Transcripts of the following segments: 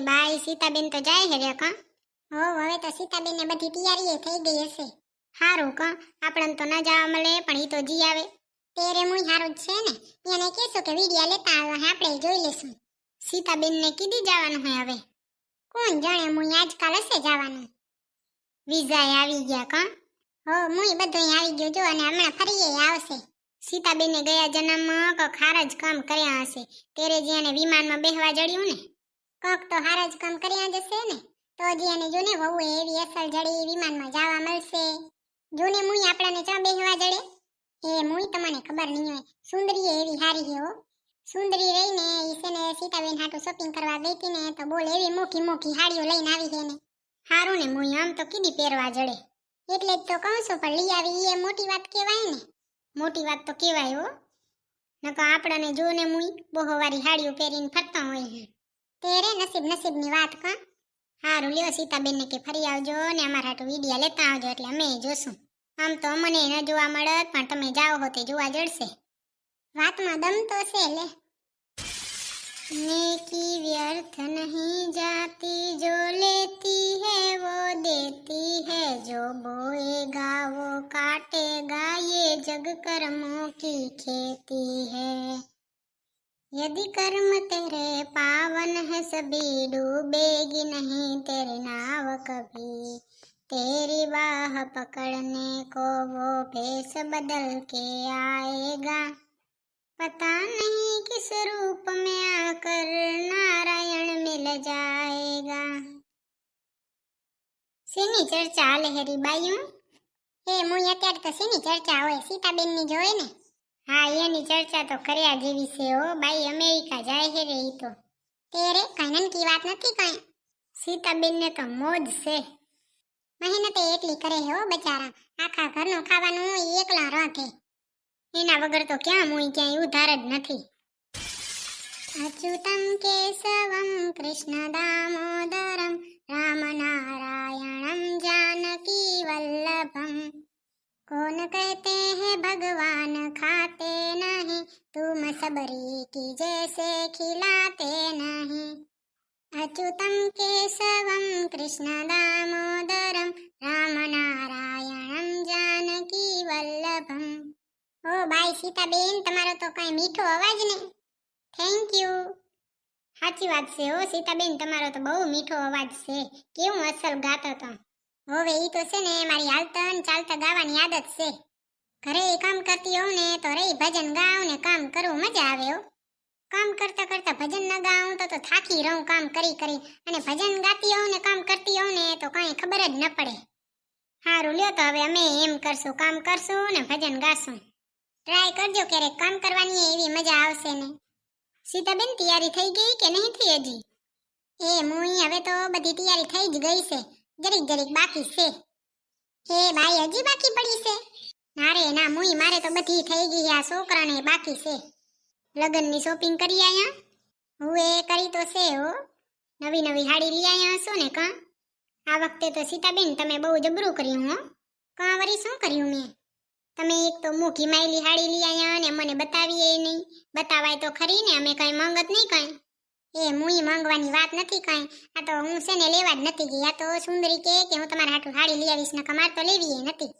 બાઈ સીતાબેન તો જાય હે રે, કા? હો, હવે તો સીતાબેન ને બધી તૈયારી થઈ ગઈ હશે. હારું, કા? આપણને તો ના જવા મળે, પણ ઈ તો જી આવે. તેરે મુઈ હારું જ છે ને? એને કહેશું કે વિડિયા લેતા આવે આપણે જોઈ લેશું સીતાબેન ને કીધી જવાનું હોય હવે. કોણ જાણે મુઈ આજકાલ હશે જવાનું? વિઝાએ આવી ગયા, કા? હો, મુઈ બધું આવી ગયું, જો, અને હમણાં ફરીએ આવશે. સીતાબેને ગયા જન્મમાં ખારા જ કામ કર્યા હશે. તેરે જે એને વિમાનમાં બેહવા જડ્યું ને કક તો હારા જ કામ કર્યા જ હશે ને, તો જ એને જોને વહુ એવી અસલ જડી વિમાનમાં જવા મળશે. જોને મુઈ આપણાને ચા બેહવા જડે. એ મુઈ, તમને ખબર નહીં હોય સુંદરી એવી હારી હે હો. સુંદરી રહીને ઈસેને સીતાબેન હાટુ શોપિંગ કરવા ગઈ ને, તો બોલ એવી મોખી મોખી હાડીઓ લઈને આવી છે ને. હારું ને મુઈ, આમ તો કીધી પહેરવા જડે. એટલે જ તો કહું છું, પણ લઈ આવી એ મોટી વાત કહેવાય ને. મોટી વાત તો કહેવાય હો. નકર આપણાને જોને મુઈ બહોવારી હાડીઓ પહેરીને ફરતા હોય છે તેરે નસીબ નસીબની વાત કા હારું લ્યો સીતાબેનને કે ફરી આવજો ને અમારા હાટુ વિડિયા લેતા આવજો એટલે અમે જોશું આમ તો અમને ન જોવા મળત પણ તમે જાઓ હો તે જોવા જડશે વાતમાં દમ તો છે લે नेकी व्यर्थ नहीं जाती जो लेती है वो देती है जो बोएगा वो काटेगा ये जग कर्मों की खेती है यदि कर्म तेरे पावन है सभी डूबेगी नहीं तेरी नाव कभी तेरी बाह पकड़ने को वो भेष बदल के आएगा पता नहीं किस रूप में आकर नारायण मिल जाएगा શેની ચર્ચા હાલે હેરી બાયું એ મુઈ અત્યારે તો શેની ચર્ચા હોય સીતાબેન ની જોઈ ને હા, એની ચર્ચા તો કર્યા જેવી છે હો. બાઈ અમેરિકા જાય છે રે ઈ તો. તેરે કઈ કી વાત નથી કઈ? સીતાબેન ને તો મોજ છે. મહેનત એટલી કરે હે હો બચારા. આખા ઘરનું ખાવાનું એકલા રાખે એના વગર તો ક્યાં મુઈ ક્યાંય ઉધાર જ નથી. અચ્યુતમ કેશવમ કૃષ્ણ દામોદરમ રામ નારાયણમ જાનકી વલ્લભમ कौन कहते हैं भगवान खाते नहीं तुम सबरी की जैसे खिलाते नहीं अच्युतम केशवम कृष्ण दामोदरम राम नारायणम जानकी वल्लभम ઓ બાય સીતાબેન તમારો તો કઈ મીઠો અવાજ ને થેન્ક યુ સાચી વાત છે હો સીતાબેન તમારો તો બહુ મીઠો અવાજ છે કેવું અસલ ગાતો તો હવે ઈ તો છે ને મારી હાલતન ચાલતા ગાવાની આદત છે. ઘરે કામ કરતી હોઉં ને તો રે ભજન ગાઉં ને કામ કરવું મજા આવે હો. કામ કરતા કરતા ભજન ન ગાઉં તો તો થાકી રહું કામ કરી કરી. અને ભજન ગાતી હોઉં ને કામ કરતી હોઉં ને તો કાંઈ ખબર જ ન પડે. સારું લ્યો તો હવે અમે એમ કરશું, કામ કરશું ને ભજન ગાશું. ટ્રાય કરજો ક્યારેક કામ કરવાની એવી મજા આવશે ને. સીતાબેન તૈયારી થઈ ગઈ કે નહીં થઈ હજી? એ, હું હવે તો બધી તૈયારી થઈ જ ગઈ છે. જરીક જરીક બાકી છે. હે ભાઈ, હજી બાકી પડી છે? મારે ના મુઈ, મારે તો બધી થઈ ગઈ આ છોકરાને બાકી છે. લગ્નની શોપિંગ કરી આયા? હું એ કરી તો છે, હો. નવી નવી હાડી લઈ આયા હશો ને, કાં? આ વખતે તો સીતાબેન તમે બહુ જબરું કર્યું, હો. કાં વળી શું કર્યું મેં? તમે એક તો મૂકી માયલી હાડી લઈ આયા અને મને બતાવીએ નહીં. બતાવાય તો ખરી ને, અમે કઈ મંગત નહીં કઈ. એ મુઈ માંગવાની વાત નથી કઈ. આ તો હું છે ને લેવા જ નથી ગઈ. તો સુંદરી કે કે હું તમારા હાટુ હાડી લઈ આવીશ ને કમાર તો લેવી નથી.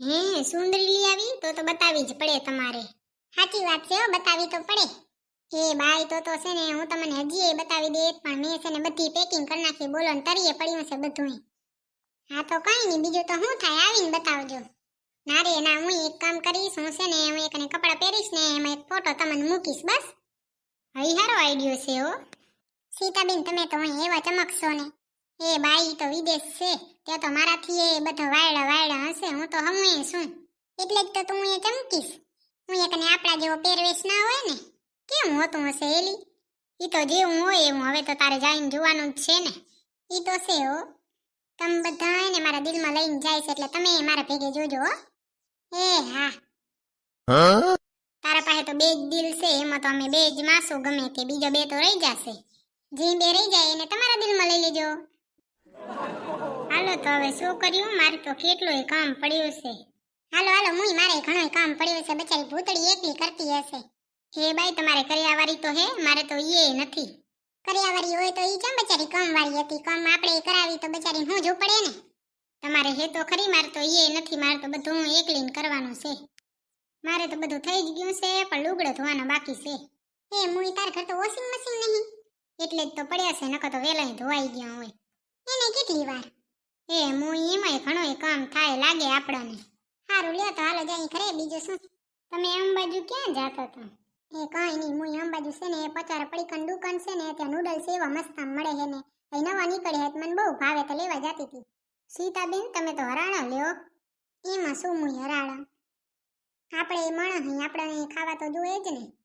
હે, સુંદરી લઈ આવી? તો તો બતાવી જ પડે તમારે. સાચી વાત છે બતાવી તો પડે. એ બાઈ તો તો છે ને, હું તમને હજી બતાવી દે પણ મેં છે ને બધી પેકિંગ કરી નાખી, બોલો ને તરીએ પડ્યું છે બધું હા તો કઈ નહીં, બીજું તો શું થાય? આવીને બતાવજો. ના રે, ના, હું એક કામ કરીશ, હું છે ને, હું એકને કપડાં પહેરીશ ને, એમાં એક ફોટો તમને મૂકીશ, બસ. હઈ આઈડિયો છે હો. સીતાબેન, તમે તો અહીં એવા ચમકશો ને. એ બાઈ તો વિદેશ છે ત્યાં તો મારાથી એ બધા વાયડા વાયડા હશે, હું તો હમુએ છું. એટલે જ તો તું એ ચમકીશ. હું એકને આપણા જેવો પહેરવેશ ના હોય ને, કેમ હોતું હશે એલી? એ તો જેવું હોય એવું, હવે તો તારે જઈને જોવાનું જ છે ને. એ તો છે હો. તમે બધા એને મારા દિલમાં લઈને જાય છે, એટલે તમે મારા ભેગે જોજો હો. એ હા? બે જ દિલ છે, એમાં તો અમે બે જ માસું, ગમે તે બીજો બે તો રહી જશે. જે બે રહી જાય એને તમારા દિલમાં લઈ લેજો. હાલો તો હવે શું કર્યું? મારે તો કેટલું કામ પડ્યું છે. હાલો હાલો મુઈ મારે ઘણું કામ પડ્યું છે. બચારી ભૂતળી એકલી કરતી હશે. હે બાઈ, તમારે કર્યાવારી તો હે, મારે તો ઈએ નથી. કર્યાવાળી હોય તો ઈ કેમ બચારી કમ વાળી હતી? કમ આપણે કરાવી તો બચારી હું જ પડે ને? તમારે હે તો ખરી, મારે તો એ નથી, મારે તો બધું એકલીને કરવાનું છે. મારે તો બધું થઈ જ ગયું છે, પણ લુગડો ધોવાનો બાકી છે. એ મુઈ તાર ઘર તો વોશિંગ મશીન નહીં. એટલે જ તો પડ્યા છે, નકર તો વેલાય ધોવાઈ ગયા હોય. એને કેટલી વાર? એ મુઈ એમાંય ઘણોય કામ થાય લાગે આપણને. સારું લ્યો તો હાલો જાય ઘરે, બીજું શું? તમે અંબાજુ ક્યાં જાતા હતા? એ કાંઈ નહીં, મુઈ અંબાજુ છે ને, એ પચાર પડીકન દુકાન છે ને, ત્યાં નૂડલ્સ એવા મસ્ત મળે છે ને, એ નવા નીકળ્યા છે, મને બહુ ભાવે તો લેવા જાતી હતી. સીતાબેન, તમે તો હરાણા લ્યો. એમાં શું મુઈ હરાણા? આપણે માણસ અહીં આપણને ખાવા તો જોઈએ જ ને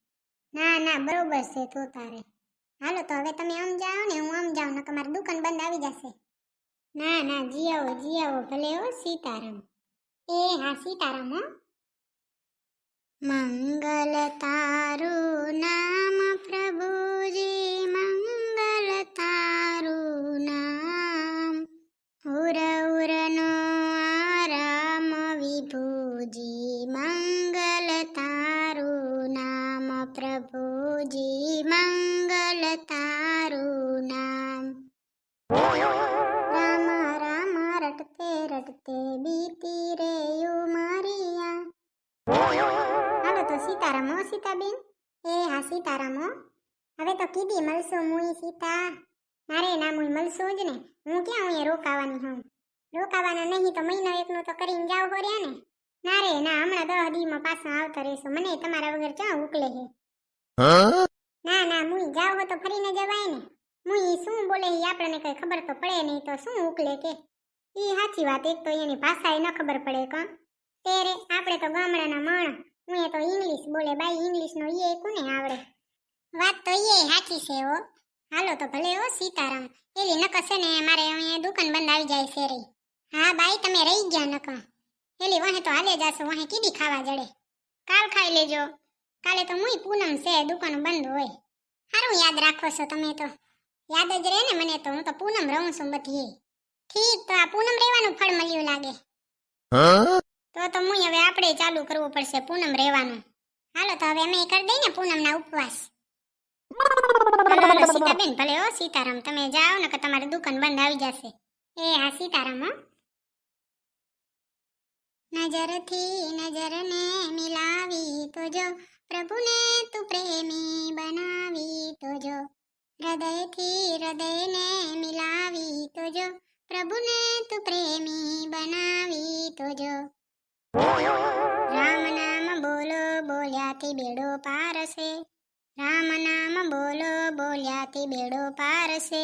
ના ના, બરોબર છે તો તારે. હાલો, તો હવે તમે આમ જાઓ ને, હું આમ જાઉં, નકર મારી દુકાન બંધ આવી જશે. ના ના, જી આવો જી આવો, ભલે હો, સીતારામ. એ, હા, સીતારામ, હો. મંગલ તારું નામ, પ્રભુજી, મંગલ તારું નામ. ઉર પ્રભુજી મંગલ તારું નામ રામ રામ રટતે રટતે બીતી રે ઉમરિયા હાલો તો સીતારામ, સીતાબેન. એ હા, સીતારામ. હવે તો કીધી મળશું મુઈ સીતા. મારે ના મુઈ મળશું જ ને. હું ક્યાં હું રોકાવાની હું રોકાવાના નહીં તો મહિનો એકનું તો કરીને જાવ કર્યા ને. ના રે, ના, હમણાં દહ દીમાં પાછા આવતા રહેશું. મને તમારા વગર ક્યાં ઉકલે છે ના ના, મુઈ જાવ તો ફરીને જવાય ને. મુઈ શું બોલે ઈ આપણને કઈ ખબર તો પડે નહીં તો શું ઉકલે કે? ઈ સાચી વાત, એક તો એની ભાષા ન ખબર પડે કા તેરે આપણે તો ગામડાના માણ. હું તો ઇંગ્લિશ બોલે, બાઈ ઇંગ્લિશ નો ઈ કોને આવડે? વાત તો ઈ સાચી છે હો. હાલો તો ભલે હો, સીતારામ. એલી નકર છે ને, મારે અહીંયા દુકાન બંધ આવી જાય છે રે. હા, બાઈ, તમે રહી ગયા નક એલી વાહે તો હાલે જાશો, વાહે કીધી ખાવા જડે. કાલ ખાઈ લેજો. કાલે તો મુઈ પૂનમ છે દુકાન બંધ હોય. સારું યાદ રાખો છો તમે તો. યાદ જ રહે ને મને તો હું તો પૂનમ રહું છું બધી ઠીક તો આ પૂનમ રહેવાનું ફળ મળ્યું લાગે. તો તો મુઈ હવે આપણે ચાલુ કરવું પડશે પૂનમ રહેવાનું. હાલો તો હવે અમે કરી દઈએ ને પૂનમના ઉપવાસ. સીતાબેન ભલે ઓ સીતારામ તમે જાઓ ને કે તમારી દુકાન બંધ આવી જશે. એ હા સીતારામ હો. નજરથી નજરને મિલાવી તો જો પ્રભુને તું પ્રેમી બનાવી તો જો. હૃદયથી હૃદયને મિલાવી તો જો. પ્રભુને તું પ્રેમી બનાવી તો જો. રામ નામ બોલો, બોલ્યાથી બેડો પારશે રામ નામ બોલો, બોલ્યાથી બેડો પારશે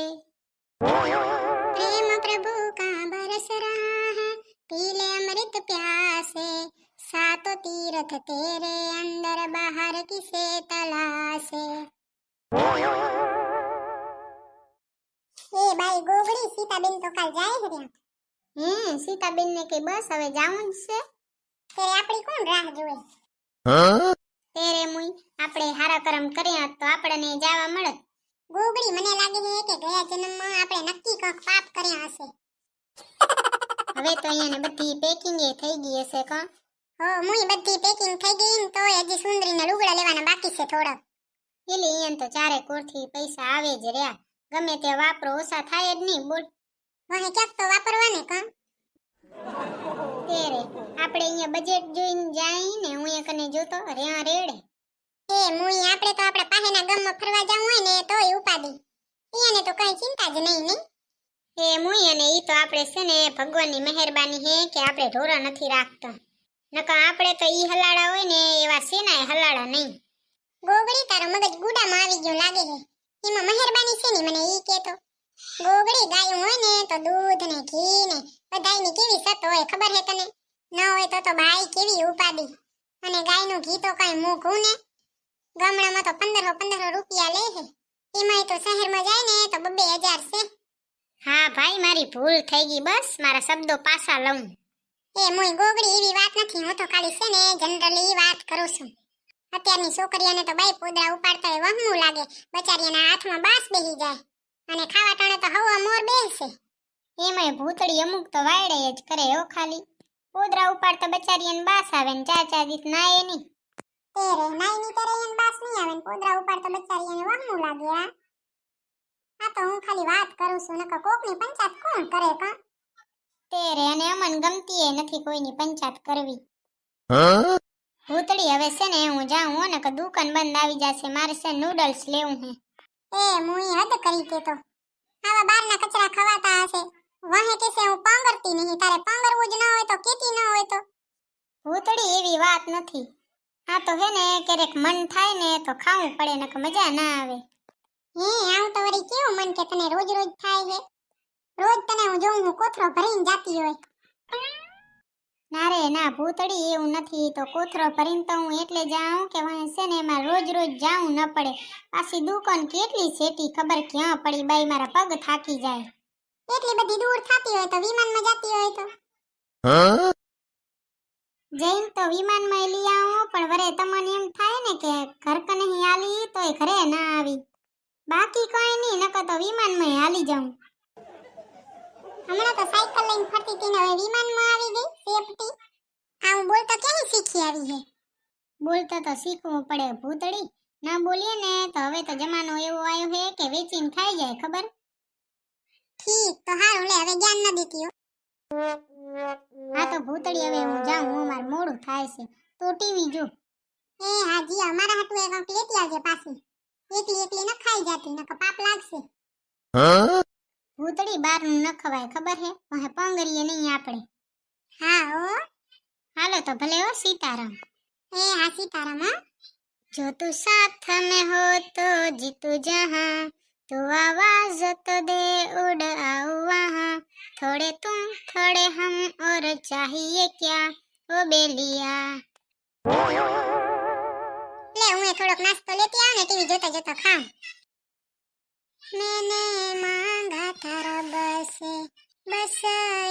પ્રેમ પ્રભુ કા બરસ રહા હે પીલે અમૃત પ્યાસે. સાતો તીર્થ તેરે અંદર બહાર કિસે તલાશે. એ બાઈ ગોગડી સીતાબેન તો કાલ જાય જ રહ્યા હે સીતાબેન ને કે બસ હવે જવું છે. ત્યારે આપણી કોણ રાહ જોવે? તેરે મુઈ આપણે હારા કરમ કર્યા તો આપણને જવા મળે. ગોગડી મને લાગે છે કે ગયા જન્મમાં આપણે નક્કી કંઈક પાપ કર્યા હશે. હવે તો અહીંયાને બધી પેકિંગે થઈ ગઈ હશે કાં? હો મુઈ બધી પેકિંગ થઈ ગઈ ને તોય હજી સુંદરીને લુગડા લેવાના બાકી છે થોડા. એલી એમ તો ચારે કોરથી પૈસા આવે જ રહ્યા. ગમે તે વાપરો ઓછા થાય જ નહીં બોલ. વાહે ક્યાંક તો વાપરવાને કા તેરે આપણે અહીંયા બજેટ જોઈને જાય ને હું એક કને જોતો રેવા રેડે. એ મુઈ આપણે તો આપણા પાહેના ગામમાં ફરવા જવું હોય ને તોય ઉપાડી એને તો કઈ ચિંતા જ નહીં નહીં? એ મુઈ અને ઈ તો આપણે છે ને ભગવાનની મહેરબાની હે કે આપણે ઢોરા નથી રાખતા. નકર આપણે તો ઈ હલાડા હોય ને એવા સેનાય હલાડા નહીં. ગોગડી તારો મગજ ગુડામાં આવી ગયું લાગે છે. એમાં મહેરબાની છે ને મને ઈ કેતો. ગોગડી ગાયું હોય ને તો દૂધ ને ઘી ને બધાયની કેવી સત હોય ખબર હે તને? ન હોય તો તો બાઈ કેવી ઉપાડી અને ગાયનું ઘી તો કઈ મોઘું ને? ગામડામાં તો પંદરસો પંદરસો રૂપિયા લે છે. એમાંય તો શહેરમાં જાય ને તો બબ્બે હજાર છે. હા ભાઈ મારી ભૂલ થઈ ગઈ બસ. મારા શબ્દો પાછા લઉં. એ મોય ગોગડી એવી વાત નથી, હું તો ખાલી છે ને જનરલી વાત કરું છું. અત્યારની છોકરીઓને તો બાઈ પોદરા ઉપાડતા એ વહમું લાગે બચારીના હાથમાં બાસ બેહી જાય, અને ખાવા ટાણે તો હવા મોર બેસે. એમાંય ભૂતળી અમુક તો વાયડે જ કરે હો ખાલી. પોદરા ઉપાડતા બચારીઓને બાસ આવે ને ચાર ચાર દીત નાય નહીં તેરે નાઈ ની તરે એને બાસ નહીં આવે ને પોદરા ઉપાડતા બચારીઓને વહમું લાગે આ તો હું ખાલી વાત કરું છું, નકર કોકની પંચાયત કોણ કરે કા? તેરે અને અમન ગમતી એ નથી કોઈની પંચાયત કરવી. ભૂતળી હવે છે ને હું જાઉં હો ને કે દુકાન બંધ આવી જશે મારે છે નૂડલ્સ લેવું હે. એ મુઈ હદ કરી તે તો. આવા બારના કચરા ખવાતા હશે. વહે કે છે હું પાંગરતી નહીં તારે પાંગરવું જ ન હોય તો કેતી ન હોય તો. ભૂતળી એવી વાત નથી. આ તો હે ને ક્યારેક મન થાય ને તો ખાવું પડે નકર મજા ના આવે. હે આવું તો વળી કેવું મન કે તને રોજ રોજ થાય છે રોજ તને હું જોઉં હું કોથરો ભરીને જાતી હોય. ના રે ના ભૂતડી એવું નથી. તો કોથરો ભરીને તો હું એટલે જાઉં કે વાંહે છે ને એમાં રોજ રોજ જાઉં ન પડે. પાછી દુકાન કેટલી સેટી ખબર ક્યાં પડી બાઈ મારા પગ થાકી જાય. એટલી બધી દૂર થાતી હોય તો વિમાનમાં જાતી હોય તો? જઈને તો વિમાનમાં લઈ આવો પણ વરે તમને એમ થાય ને કે ઘર કને તો તોય ઘરે ના આવી. બાકી કઈ નહીં નકર તો વિમાનમાં હાલી જાઉં. હમણાં તો સાયકલ લઈને ફરતી હતી ને હવે વિમાનમાં આવી ગઈ સેફટી આ બોલતા ક્યાંય શીખી આવી છે બોલતા તો શીખવું પડે ભૂતળી. ના બોલીએ ને તો હવે તો જમાનો એવો આવ્યો છે કે વેચીને ખાઈ જાય ખબર? ઠીક તો હારું લે હવે જ્ઞાન ન દીધી હા. તો ભૂતળી હવે હું જાઉં હું માર મોડું થાય છે. તો ટીવી જો. એ હાજી અમારા હાટુ એક અંક લેતી આવજે પાછી. એકલી એકલી ન ખાઈ જાતી નકર પાપ લાગશે. ભૂતળી બારનું ન ખવાય ખબર હે વહે પાંગરીએ નહીં આપણે હા ઓ હાલો તો ભલે હો સીતારામ એ હા સીતારામ હા જો તું સાથ में हो तो जीतू जहां तो आवाज तो दे उड़ आओ वहां थोड़े तुम थोड़े हम और चाहिए क्या ओ बेलिया લે હું એ થોડોક નાસ્તો લેતી આવ મેને માંગા તારો બસ બસ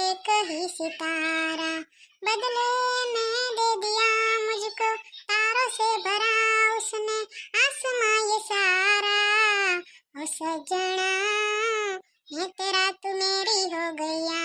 એક હી સિતારા બદલે મેં દે દિયા મુજકો તારો સે ભરા ઉસને આસમાન યે સારા ઓ સજણા मैं तेरा तू मेरी हो गया।